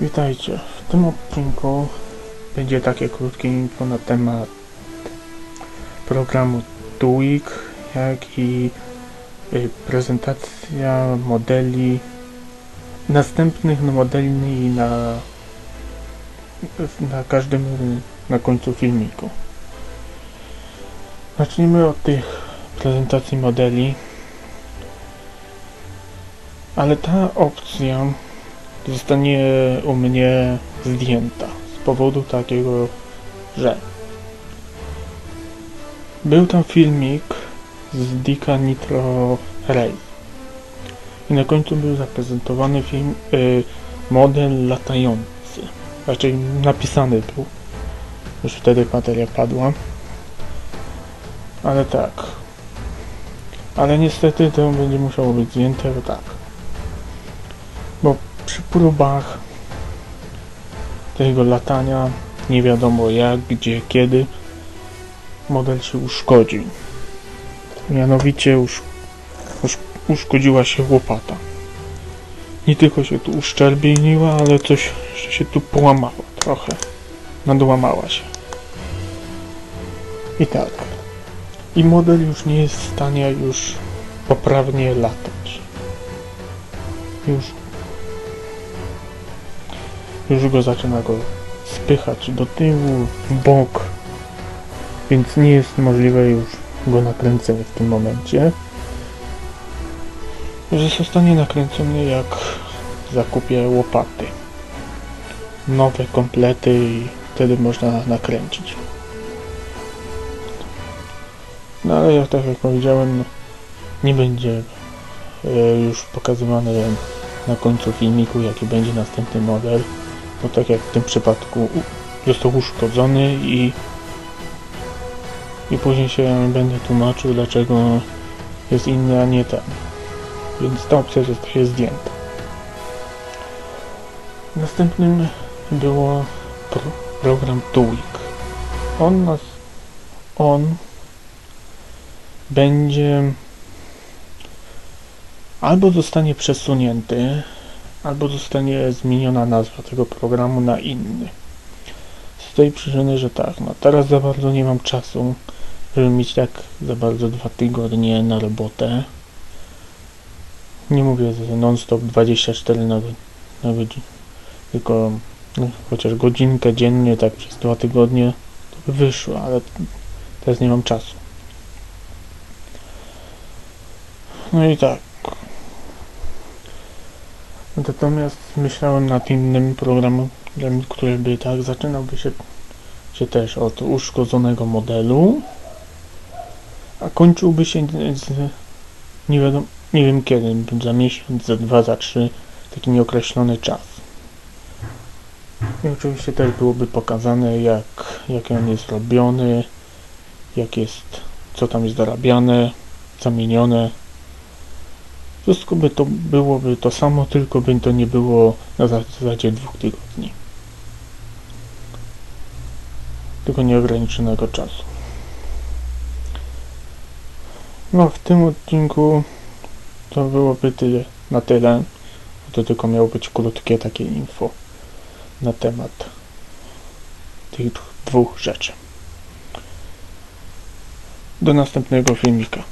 Witajcie. W tym odcinku będzie takie krótkie info na temat programu TUIK, jak i y, prezentacja modeli następnych modeli na, na każdym na końcu filmiku. Zacznijmy od tych prezentacji modeli. Ale ta opcja zostanie u mnie zdjęta z powodu takiego, że był tam filmik z Dika Nitro Ray i na końcu był zaprezentowany film, y, model latający, raczej napisany był, już wtedy bateria padła, ale tak, ale niestety to będzie musiało być zdjęte, bo tak, przy próbach tego latania nie wiadomo jak, gdzie, kiedy model się uszkodził. Mianowicie usz, usz, uszkodziła się łopata. Nie tylko się tu uszczerbieniła, ale coś się tu połamało trochę. Nadłamała się. I tak. I model już nie jest w stanie już poprawnie latać. Już już go zaczyna go spychać do tyłu, w bok, więc nie jest możliwe już go nakręcenie w tym momencie. Zostanie nakręcony jak zakupię łopaty. Nowe komplety i wtedy można nakręcić. No ale jak tak jak powiedziałem, no, nie będzie e, już pokazywany na końcu filmiku jaki będzie następny model bo tak jak w tym przypadku został uszkodzony i i później się będę tłumaczył dlaczego jest inny, a nie ten. Więc ta opcja zostaje zdjęta. Następnym było pro, program TUIK. On nas on będzie albo zostanie przesunięty albo zostanie zmieniona nazwa tego programu na inny. Z tej przyczyny, że tak, no teraz za bardzo nie mam czasu, żeby mieć tak za bardzo dwa tygodnie na robotę. Nie mówię non-stop 24 na, na godzinę, tylko no, chociaż godzinkę dziennie, tak przez dwa tygodnie, to by wyszło, ale teraz nie mam czasu. No i tak. Natomiast myślałem nad innym programem, który by tak zaczynałby się, się też od uszkodzonego modelu, a kończyłby się z, nie, wiadomo, nie wiem kiedy, za miesiąc, za dwa, za trzy, taki nieokreślony czas. I oczywiście też byłoby pokazane, jak, jak on jest robiony, jak jest, co tam jest dorabiane, zamienione. Wszystko by to byłoby to samo, tylko by to nie było na zasadzie dwóch tygodni. Tylko nieograniczonego czasu. No w tym odcinku to byłoby tyle, na tyle. To tylko miało być krótkie takie info na temat tych dwóch rzeczy. Do następnego filmika.